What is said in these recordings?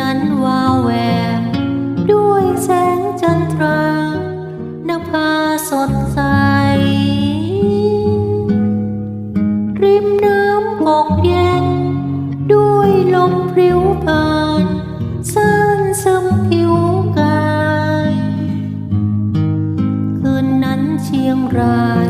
นั้นวาวแววด้วยแสงจันทรานภาสดใส ริมน้ำกกเย็น ด้วยลมพริ้วผ่านซ่านซึมผิวกาย คืนนั้นเชียงราย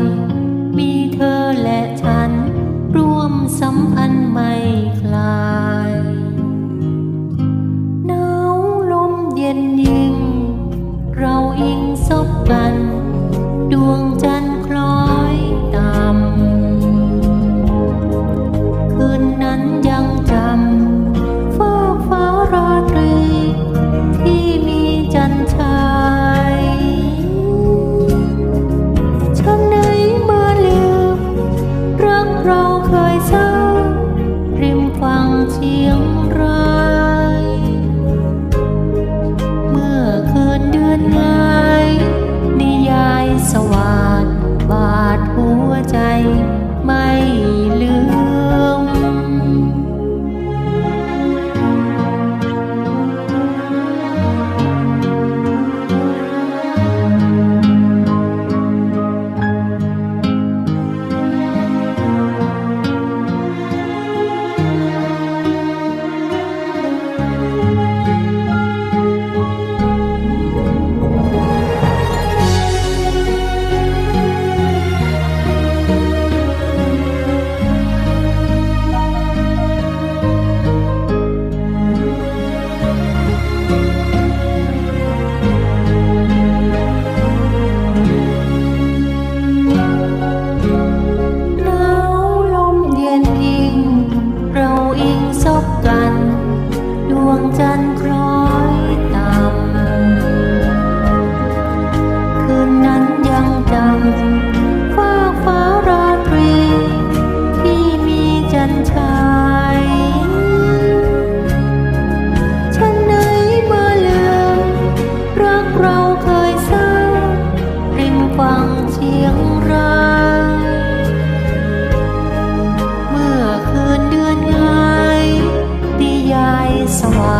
บาดหัวใจไม่ 生活。